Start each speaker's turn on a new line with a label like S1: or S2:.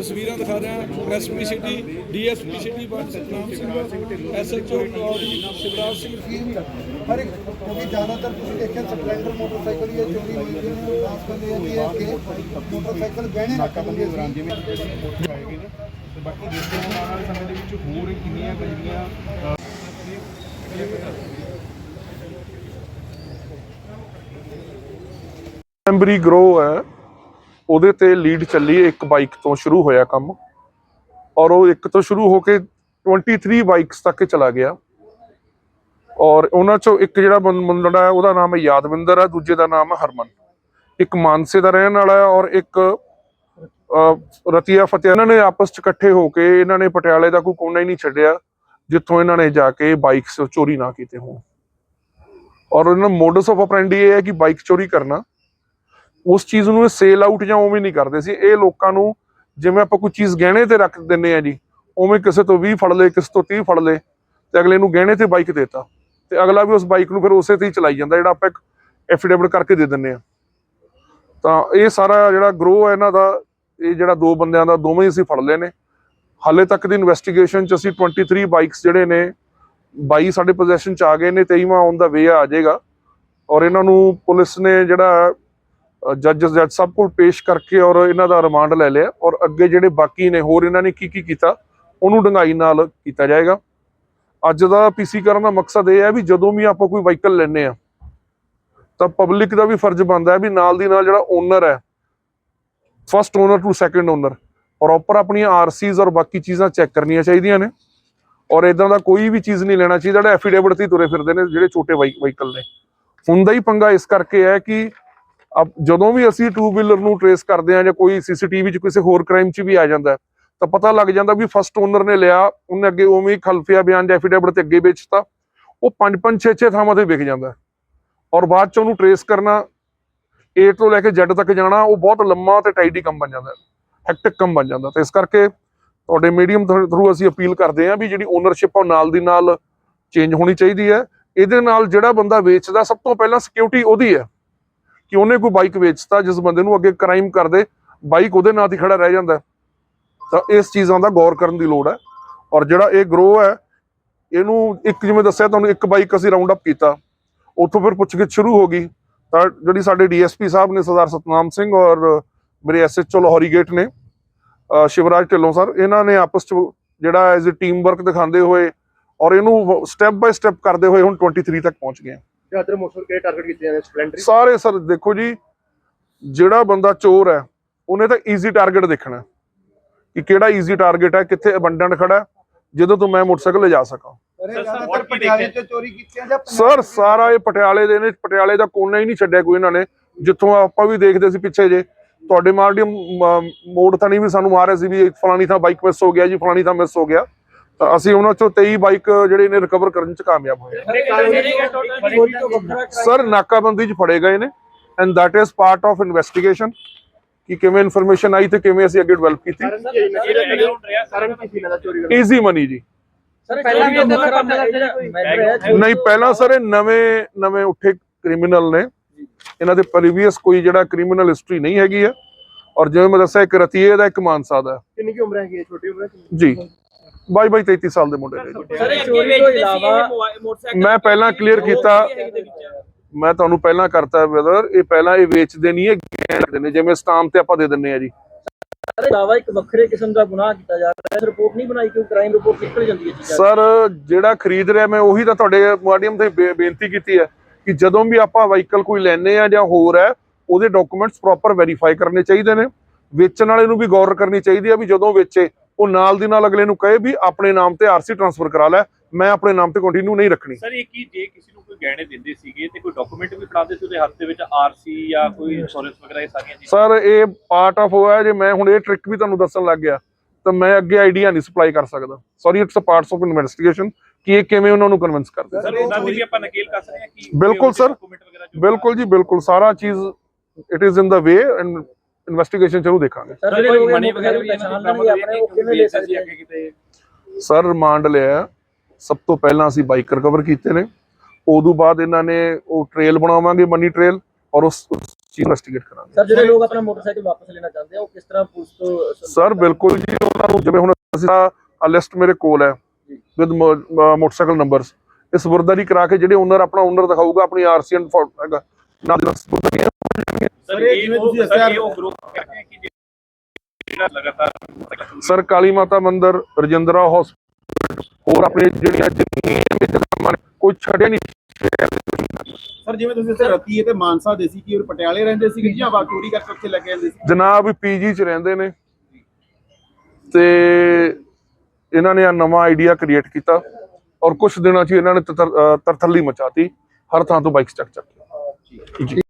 S1: ਤਸਵੀਰਾਂ ਦਿਖਾ ਰਿਹਾ ਐਸਪੀ ਸਿਟੀ ਡੀਐਸਪੀ ਸਿਟੀ ਬਾਦ ਸਤਨਾਮ ਸਿੰਘ ਐਸਐਚਓ ਸ਼ਿਵਰਾਜ ਸਿੰਘ।
S2: ਹਰ ਇੱਕ ਕਿਉਂਕਿ ਜ਼ਿਆਦਾਤਰ ਤੁਸੀਂ ਦੇਖਿਆ ਸਪਲੈਂਡਰ ਮੋਟਰਸਾਈਕਲ ਜਾਂ ਚੋਰੀ ਹੋਈ ਹੈ ਖਾਸ ਬੰਦੇ ਆ ਕਿ ਮੋਟਰਸਾਈਕਲ ਗਹਿਣੇ ਨਾਕਾਬੰਦੀ ਦੌਰਾਨ ਜਿਵੇਂ
S3: ਆਏਗੀ ਨਾ। ਤੇ ਬਾਕੀ ਦੇਖਦੇ ਹਾਂ ਆਉਣ ਵਾਲੇ ਸਮੇਂ ਦੇ ਵਿੱਚ ਹੋਰ ਕਿੰਨੀਆਂ ਜਿਹੜੀਆਂ
S4: ਮੈਂਬਰੀ ਗਰੋ ਹੈ। ਉਹਦੇ ਤੇ ਲੀਡ ਚੱਲੀ ਇੱਕ ਬਾਈਕ ਤੋਂ ਸ਼ੁਰੂ ਹੋਇਆ ਕੰਮ। ਔਰ ਉਹ ਇੱਕ ਤੋਂ ਸ਼ੁਰੂ ਹੋ ਕੇ 23 ਬਾਈਕਸ ਤੱਕ ਚਲਾ ਗਿਆ। ਔਰ ਉਹਨਾਂ ਚੋਂ ਇੱਕ ਜਿਹੜਾ ਬੰ- ਮੁੰਡਾ ਹੈ, ਉਹਦਾ ਨਾਮ ਹੈ ਯਾਦਵਿੰਦਰ ਹੈ ਦੂਜੇ ਦਾ ਨਾਮ ਹੈ ਹਰਮਨ। ਇੱਕ ਮਾਨਸੇ ਦਾ ਰਹਿਣ ਵਾਲਾ ਹੈ ਔਰ ਇੱਕ ਰਤੀਆ ਫਤਿਹ ਇਹਨਾਂ ਨੇ ਆਪਸ ਚ ਇਕੱਠੇ ਹੋ ਕੇ ਇਹਨਾਂ ਨੇ ਪਟਿਆਲੇ ਦਾ ਕੋਈ ਕੋਨਾ ਹੀ ਨਹੀਂ ਛੱਡਿਆ, ਜਿੱਥੋਂ ਇਹਨਾਂ ਨੇ ਜਾ ਕੇ ਬਾਈਕਸ ਚੋਰੀ ਨਾ ਕੀਤੇ ਹੋਣ। ਔਰ ਇਹਨਾਂ ਦਾ ਮੋਡਸ ਆਫ ਆਪਰੈਂਡੀ ਇਹ ਹੈ ਕਿ ਬਾਈਕ ਚੋਰੀ ਕਰਨਾ। ਉਸ ਚੀਜ਼ ਨੂੰ ਸੇਲ ਆਊਟ ਜਾਂ ਉਵੇਂ ਨਹੀਂ ਕਰਦੇ ਸੀ। ਇਹ ਲੋਕਾਂ ਨੂੰ ਜਿਵੇਂ ਆਪਾਂ ਕੋਈ ਚੀਜ਼ ਗਹਿਣੇ ਤੇ ਰੱਖ ਦਿੰਨੇ ਆ ਜੀ, ਉਵੇਂ ਕਿਸੇ ਤੋਂ 20 ਫੜ ਲਏ, ਕਿਸੇ ਤੋਂ 30 ਫੜ ਲਏ ਤੇ ਅਗਲੇ ਨੂੰ ਗਹਿਣੇ ਤੇ ਬਾਈਕ ਦੇਤਾ। ਤੇ ਅਗਲਾ ਵੀ ਉਸ ਬਾਈਕ ਨੂੰ ਫਿਰ ਉਸੇ ਤੇ ਹੀ ਚਲਾਈ ਜਾਂਦਾ, ਜਿਹੜਾ ਆਪਾਂ ਇੱਕ ਐਫੀਡੇਵਿਟ ਕਰਕੇ ਦੇ ਦਿੰਨੇ ਆ ਤਾਂ ਇਹ ਸਾਰਾ ਜਿਹੜਾ ਗਰੋ ਹੈ ਇਹਨਾਂ ਦਾ, ਇਹ ਜਿਹੜਾ ਦੋ ਬੰਦਿਆਂ ਦਾ, ਦੋਵੇਂ ਹੀ ਅਸੀਂ ਫੜ ਲਏ ਨੇ। ਹਾਲੇ ਤੱਕ ਦੀ ਇਨਵੈਸਟੀਗੇਸ਼ਨ ਚ ਅਸੀਂ 23 ਬਾਈਕਸ ਜਿਹੜੇ ਨੇ 22 ਸਾਡੇ ਪੋਜੈਸ਼ਨ ਚ ਆ ਗਏ ਨੇ 23ਵਾਂ ਔਨ ਦਾ ਵੇ ਆ ਜਾਏਗਾ। ਔਰ ਇਹਨਾਂ ਨੂੰ ਪੁਲਿਸ ਨੇ ਜਿਹੜਾ ਜੱਜ ਜੱਜ ਸਭ ਕੋਲ ਪੇਸ਼ ਕਰਕੇ ਔਰ ਇਹਨਾਂ ਦਾ ਰਿਮਾਂਡ ਲੈ ਲਿਆ ਔਰ ਅੱਗੇ ਜਿਹੜੇ ਬਾਕੀ ਨੇ ਹੋਰ ਇਹਨਾਂ ਨੇ ਕੀ ਕੀ ਕੀਤਾ, ਉਹਨੂੰ ਡੰਗਾਈ ਨਾਲ ਕੀਤਾ ਜਾਏਗਾ। ਅੱਜ ਦਾ ਪੀਸੀ ਕਰਨ ਦਾ ਮਕਸਦ ਇਹ ਹੈ ਵੀ ਜਦੋਂ ਵੀ ਆਪਾਂ ਕੋਈ ਵਾਹੀਕਲ ਲੈਨੇ ਆ ਤਾਂ ਪਬਲਿਕ ਦਾ ਵੀ ਫਰਜ਼ ਬਣਦਾ ਹੈ ਵੀ ਨਾਲ ਦੀ ਨਾਲ ਜਿਹੜਾ ਓਨਰ ਹੈ first owner to second owner proper ਆਪਣੀਆਂ ਆਰਸੀਜ਼ ਔਰ ਬਾਕੀ ਚੀਜ਼ਾਂ ਚੈੱਕ ਕਰਨੀਆਂ ਚਾਹੀਦੀਆਂ ਨੇ। ਔਰ ਇਦਾਂ ਦਾ ਕੋਈ ਵੀ ਚੀਜ਼ ਨਹੀਂ ਲੈਣਾ ਚਾਹੀਦਾ, ਜਿਹੜਾ ਐਫੀਡੇਵਿਟ ਤੇ ਹੀ ਤੁਰੇ ਫਿਰਦੇ ਨੇ, ਜਿਹੜੇ ਛੋਟੇ ਵਾਹੀਕਲ ਨੇ। ਹੁੰਦਾ ਹੀ ਪੰਗਾ ਇਸ ਕਰਕੇ ਹੈ ਕਿ ਜਦੋਂ ਵੀ ਅਸੀਂ ਟੂ ਵੀਲਰ ਨੂੰ ਟਰੇਸ ਕਰਦੇ ਆ ਜਾਂ ਕੋਈ ਸੀਸੀਟੀਵੀ 'ਚ ਕਿਸੇ ਹੋਰ ਕ੍ਰਾਈਮ 'ਚ ਵੀ ਆ ਜਾਂਦਾ ਤਾਂ ਪਤਾ ਲੱਗ ਜਾਂਦਾ ਵੀ ਫਸਟ ਓਨਰ ਨੇ ਲਿਆ, ਉਹਨੇ ਅੱਗੇ ਉਵੇਂ ਹੀ ਖਲਫੀਆ ਬਿਆਨ ਜਾਂ ਐਫੀਡੇਵਿਟ ਤੇ ਅੱਗੇ ਵੇਚਤਾ, ਉਹ ਪੰਜ ਪੰਜ ਛੇ ਛੇ ਥਾਵਾਂ ਤੇ ਵਿਕ ਜਾਂਦਾ ਔਰ ਬਾਅਦ 'ਚ ਉਹਨੂੰ ਟਰੇਸ ਕਰਨਾ, A ਤੋਂ ਲੈ ਕੇ Z ਤੱਕ ਜਾਣਾ, ਉਹ ਬਹੁਤ ਲੰਮਾ ਤੇ ਟਾਈਡੀ ਕੰਮ ਬਣ ਜਾਂਦਾ ਹੈਕਟਿਕ ਕੰਮ ਬਣ ਜਾਂਦਾ ਤੇ ਇਸ ਕਰਕੇ ਤੁਹਾਡੇ ਮੀਡੀਅਮ ਥਰੂ ਅਸੀਂ ਅਪੀਲ ਕਰਦੇ ਹਾਂ ਵੀ ਜਿਹੜੀ ਓਨਰਸ਼ਿਪ ਆ ਉਹ ਨਾਲ ਦੀ ਨਾਲ ਚੇਂਜ ਹੋਣੀ ਚਾਹੀਦੀ ਹੈ। ਇਹਦੇ ਨਾਲ ਜਿਹੜਾ ਬੰਦਾ ਵੇਚਦਾ, ਸਭ ਤੋਂ ਪਹਿਲਾਂ ਸਿਕਿਉਰਿਟੀ ਉਹਦੀ ਹੈ। ਕਿ ਉਹਨੇ ਕੋਈ ਬਾਈਕ ਵੇਚਤਾ ਜਿਸ ਬੰਦੇ ਨੂੰ ਅੱਗੇ ਕ੍ਰਾਈਮ ਕਰਦੇ ਬਾਈਕ ਉਹਦੇ ਨਾਂ ਤੇ ਖੜਾ ਰਹਿ ਜਾਂਦਾ ਤਾਂ ਇਸ ਚੀਜ਼ਾਂ ਦਾ ਗੌਰ ਕਰਨ ਦੀ ਲੋੜ ਹੈ। ਔਰ ਜਿਹੜਾ ਇਹ ਗਰੋ ਹੈ, ਇਹਨੂੰ ਇੱਕ ਜਿਵੇਂ ਦੱਸਿਆ ਤੁਹਾਨੂੰ, ਇੱਕ ਬਾਈਕ ਅਸੀਂ ਰਾਉਂਡ ਅਪ ਕੀਤਾ। ਉੱਥੋਂ ਫਿਰ ਪੁੱਛਗਿੱਛ ਸ਼ੁਰੂ ਹੋ ਗਈ। ਤਾਂ ਜਿਹੜੀ ਸਾਡੇ ਡੀਐਸਪੀ ਸਾਹਿਬ ਨੇ, ਸਰਦਾਰ ਸਤਨਾਮ ਸਿੰਘ ਔਰ ਮੇਰੇ ਐਸਐਚਓ ਲਾਹੌਰੀ ਗੇਟ ਨੇ ਸ਼ਿਵਰਾਜ ਢਿੱਲੋਂ ਸਰ, ਇਹਨਾਂ ਨੇ ਆਪਸ ਚ ਜਿਹੜਾ ਐਜ਼ ਅ ਟੀਮ ਵਰਕ ਦਿਖਾਉਂਦੇ ਹੋਏ ਔਰ ਇਹਨੂੰ ਸਟੈਪ ਬਾਈ ਸਟੈਪ ਕਰਦੇ ਹੋਏ ਹੁਣ 23 ਤੱਕ ਪਹੁੰਚ ਗਏ ਹਾਂ।
S3: ਜ਼ਿਆਦਾ ਮੋਟਰ ਕਿਹੜੇ ਟਾਰਗੇਟ ਕੀਤੇ ਜਾਂਦੇ ਸਪਲੈਂਡਰ
S4: ਸਾਰੇ ਸਰ ਦੇਖੋ ਜੀ ਜਿਹੜਾ ਬੰਦਾ ਚੋਰ ਹੈ ਉਹਨੇ ਤਾਂ ਈਜ਼ੀ ਟਾਰਗੇਟ ਦੇਖਣਾ ਕਿ ਕਿਹੜਾ ਈਜ਼ੀ ਟਾਰਗੇਟ ਹੈ ਕਿੱਥੇ ਅਬੰਡੈਂਟ ਖੜਾ ਜਦੋਂ ਤੋਂ ਮੈਂ ਮੋਟਰਸਾਈਕਲ ਸਕਾਂ।
S2: ਕੀਤੀਆਂ ਜਾਂ
S4: ਸਰ ਸਾਰਾ ਇਹ ਪਟਿਆਲੇ ਦੇ ਨੇ ਪਟਿਆਲੇ ਦਾ ਕੋਨਾ ਹੀ ਨਹੀਂ ਛੱਡਿਆ ਕੋਈ ਇਹਨਾਂ ਨੇ। ਜਿੱਥੋਂ ਆਪਾਂ ਵੀ ਦੇਖਦੇ ਸੀ ਪਿੱਛੇ ਜੇ ਤੁਹਾਡੇ ਮਾਰਡੀਅਮ ਮੋੜ ਤਾਂ ਨਹੀਂ ਵੀ ਸਾਨੂੰ ਮਾਰਿਆ ਸੀ ਵੀ ਫਲਾਣੀ ਥਾਂ ਬਾਈਕ ਮਿਸ ਹੋ ਗਿਆ ਜੀ ਫਲਾਣੀ ਥਾਂ ਮਿਸ ਹੋ ਗਿਆ। ਤਾਂ ਅਸੀਂ ਉਹਨਾਂ ਚੋਂ 23 ਬਾਈਕ ਜਿਹੜੇ ਨੇ ਰਿਕਵਰ ਕਰਨ ਚ ਕਾਮਯਾਬ ਹੋਏ ਸਰ ਨਾਕਾਬੰਦੀ ਚ ਫੜੇ ਗਏ ਨੇ and that is part of investigation ਕਿ ਕਿਵੇਂ ਇਨਫੋਰਮੇਸ਼ਨ ਆਈ ਤੇ ਕਿਵੇਂ ਅਸੀਂ ਅੱਗੇ ਡਿਵੈਲਪ ਕੀਤੀ ਈਜ਼ੀ ਮਨੀ ਜੀ ਨਹੀਂ ਪਹਿਲਾਂ ਸਰ ਇਹ ਨਵੇਂ ਨਵੇਂ ਉੱਠੇ ਕ੍ਰਿਮੀਨਲ ਨੇ ਇਹਨਾਂ ਦੇ ਪ੍ਰੀਵੀਅਸ ਕੋਈ ਜਿਹੜਾ ਕ੍ਰਿਮੀਨਲ ਹਿਸਟਰੀ ਨਹੀਂ ਹੈਗੀ ਹੈ ਔਰ ਜਿਵੇਂ ਮੈਂ ਦੱਸਿਆ ਇੱਕ ਰਤੀਏ ਦਾ ਇੱਕ ਮਾਨਸਾ ਦਾ
S3: ਕਿੰਨੀ ਕੀ ਉਮਰ ਹੈਗੀ ਛੋਟੀ ਉਮਰ
S4: ਜੀ 22 22 23 ਸਾਲ ਦੇ ਮੁੰਡੇ ਨੇ। ਜੀ।
S5: ਸਰ ਚੋਰੀ ਤੋਂ ਇਲਾਵਾ ਮੋਟਰਸਾਈਕਲ
S4: ਮੈਂ ਪਹਿਲਾਂ clear ਕੀਤਾ। ਮੈਂ ਤੁਹਾਨੂੰ ਪਹਿਲਾਂ ਕਰਤਾ ਬ੍ਰਦਰ ਇਹ ਪਹਿਲਾਂ ਇਹ ਵੇਚਦੇ ਨਹੀਂ ਹੈ ਗੈਂਗ ਰੱਖਦੇ ਨੇ। ਜਿਵੇਂ ਸਟਾਮ ਤੇ ਆਪਾਂ ਦੇ ਦਿੰਨੇ ਆ ਜੀ।
S5: ਸਰ ਇਲਾਵਾ ਇੱਕ ਵੱਖਰੇ ਕਿਸਮ ਦਾ ਗੁਨਾਹ ਕੀਤਾ ਜਾ ਰਿਹਾ ਹੈ। ਰਿਪੋਰਟ ਨਹੀਂ ਬਣਾਈ ਕਿਉਂ? ਕ੍ਰਾਈਮ ਰਿਪੋਰਟ ਨਿਕਲ ਜਾਂਦੀ ਹੈ ਚੀਜ਼ਾਂ
S4: ਸਰ ਜਿਹੜਾ ਖਰੀਦ ਰਿਹਾ ਮੈਂ ਉਹੀ ਤਾਂ ਤੁਹਾਡੇ ਮਾਧਿਅਮ ਤੇ ਬੇ- ਬੇਨਤੀ ਕੀਤੀ ਹੈ ਕਿ ਜਦੋਂ ਵੀ ਆਪਾਂ ਵਾਹੀਕਲ ਕੋਈ ਲੈਨੇ ਆ ਜਾਂ ਹੋਰ ਹੈ ਉਹਦੇ ਡਾਕੂਮੈਂਟਸ ਪ੍ਰੋਪਰ ਵੈਰੀਫਾਈ ਕਰਨੇ ਚਾਹੀਦੇ ਨੇ। ਵੇਚਣ ਵਾਲੇ ਨੂੰ ਵੀ ਗੌਰ ਕਰਨੀ ਚਾਹੀਦੀ ਹੈ ਵੀ ਜਦੋਂ ਵੇਚੇ। ਉਹ ਨਾਲ ਦੀ ਨਾਲ ਅਗਲੇ ਨੂੰ ਕਹੇ ਵੀ ਆਪਣੇ ਨਾਮ ਤੇ ਆਰਸੀ ਟ੍ਰਾਂਸਫਰ ਕਰਾ ਲੈ। ਮੈਂ ਆਪਣੇ ਨਾਮ ਤੇ ਕੰਟੀਨਿਊ ਨਹੀਂ ਰੱਖਣੀ।
S6: ਸਰ ਇਹ ਕੀ ਜੇ ਕਿਸੇ ਨੂੰ ਕੋਈ ਗਹਿਣੇ ਦਿੰਦੇ ਸੀਗੇ ਤੇ ਕੋਈ ਡਾਕੂਮੈਂਟ ਵੀ ਫੜਾਉਂਦੇ ਸੀ ਉਹਦੇ ਹੱਥ ਦੇ ਵਿੱਚ ਆਰਸੀ ਜਾਂ ਕੋਈ ਇੰਸ਼ੋਰੈਂਸ ਵਗੈਰਾ ਇਹ ਸਾਰੀਆਂ ਚੀਜ਼ਾਂ?
S4: ਸਰ ਇਹ ਪਾਰਟ ਆਫ ਹੋਇਆ ਜੇ ਮੈਂ ਹੁਣ ਇਹ ਟ੍ਰਿਕ ਵੀ ਤੁਹਾਨੂੰ ਦੱਸਣ ਲੱਗ ਗਿਆ ਤਾਂ ਮੈਂ ਅੱਗੇ ਆਈਡੀਆ ਨਹੀਂ ਸਪਲਾਈ ਕਰ ਸਕਦਾ। Sorry it's a parts of investigation ਕਿ ਇਹ ਕਿਵੇਂ ਉਹਨਾਂ ਨੂੰ ਕਨਵਿੰਸ ਕਰਦੇ
S6: ਸਰ ਉਹਨਾਂ ਦੀ ਵੀ ਆਪਾਂ ਨਕੇਲ ਕਰ ਸਕਦੇ ਹਾਂ ਕਿ
S4: ਬਿਲਕੁਲ ਸਰ। ਬਿਲਕੁਲ ਜੀ ਬਿਲਕੁਲ। ਸਾਰਾ ਚੀਜ਼ it is in the way and investigation ਜ਼ਰੂਰ ਦੇਖਾਂਗੇ।
S5: ਸਰ ਲੋਕ ਮਨੀ ਵਗੈਰਾ ਵੀ ਪਛਾਣ ਲੈਣਗੇ? ਆਪਣੇ ਉਹ ਕਿਵੇਂ ਲੈ ਸਕਦੇ ਆ?
S6: ਅੱਗੇ ਕਿਤੇ?
S4: ਸਰ ਰਿਮਾਂਡ ਲਿਆ ਸਭ ਤੋਂ ਪਹਿਲਾਂ ਅਸੀਂ ਬਾਈਕ ਰਿਕਵਰ ਕੀਤੇ ਨੇ। ਉਦੋਂ ਬਾਅਦ ਇਹਨਾਂ ਨੇ ਉਹ ਟ੍ਰੇਲ ਬਣਾਵਾਂਗੇ ਮਨੀ ਟ੍ਰੇਲ ਔਰ ਉਸ ਚੀਜ਼ ਇਨਵੈਸਟੀਗੇਟ ਕਰਾਂਗੇ।
S5: ਸਰ ਜਿਹੜੇ ਲੋਕ ਆਪਣਾ ਮੋਟਰਸਾਈਕਲ ਵਾਪਸ ਲੈਣਾ ਚਾਹੁੰਦੇ ਆ ਉਹ ਕਿਸ ਤਰ੍ਹਾਂ ਪੁਲਿਸ ਤੋਂ
S4: ਸਰ ਬਿਲਕੁਲ ਜੀ ਉਹਨਾਂ ਨੂੰ ਜਿਵੇਂ ਹੁਣ ਅਸੀਂ ਆ ਲਿਸਟ ਮੇਰੇ ਕੋਲ ਹੈ ਵਿਦ ਮੋਟਰਸਾਈਕਲ ਨੰਬਰਸ ਇਸ ਸਪੁਰਦਗੀ ਕਰਾ ਕੇ ਜਿਹੜੇ ਓਨਰ ਆਪਣਾ ਓਨਰ ਦਿਖਾਊਗਾ ਆਪਣੀ ਆਰਸੀ ਐਂਡ ਹੈਗਾ ਨਾਲ ਦੀ
S6: ਸਰ ਇਹ ਜਿਵੇਂ ਤੁਸੀਂ ਦੱਸਿਆ ਇਹ ਉਹ ਗਰੁੱਪ ਕਹਿੰਦੇ ਆ ਕਿ ਜਿਹੜਾ ਲਗਾਤਾਰ
S4: ਸਰ ਕਾਲੀ ਮਾਤਾ ਮੰਦਿਰ ਰਜਿੰਦਰਾ ਹਸਪੀਟਲ ਹੋਰ ਆਪਣੇ ਜਿਹੜੀਆਂ ਜਿੰਨੀਆਂ ਵੀ ਦੁਕਾਨਾਂ ਨੇ ਕੋਈ ਛੱਡਿਆ ਨਹੀਂ
S7: ਸਰ ਜਿਵੇਂ ਤੁਸੀਂ ਇੱਥੇ ਰਤੀਏ ਤੇ ਮਾਨਸਾ ਦੇ ਸੀ ਕਿ ਉਹ ਪਟਿਆਲੇ ਰਹਿੰਦੇ ਸੀ ਜਾਂ। ਵਾ ਚੋਰੀ ਕਰਕੇ ਉੱਥੇ ਲੈ ਕੇ ਆਉਂਦੇ ਸੀ?
S4: ਜਨਾਬ ਪੀਜੀ ਚ ਰਹਿੰਦੇ ਨੇ। ਤੇ ਇਹਨਾਂ ਨੇ ਆ ਨਵਾਂ ਆਈਡੀਆ ਕ੍ਰੀਏਟ ਕੀਤਾ ਔਰ ਕੁਝ ਦਿਨਾਂ ਚ ਇਹਨਾਂ ਨੇ ਤਰਥੱਲੀ ਮਚਾਤੀ। ਹਰ ਥਾਂ ਤੋਂ ਬਾਈਕਸ ਚੱਕ ਚੱਕ ਕੇ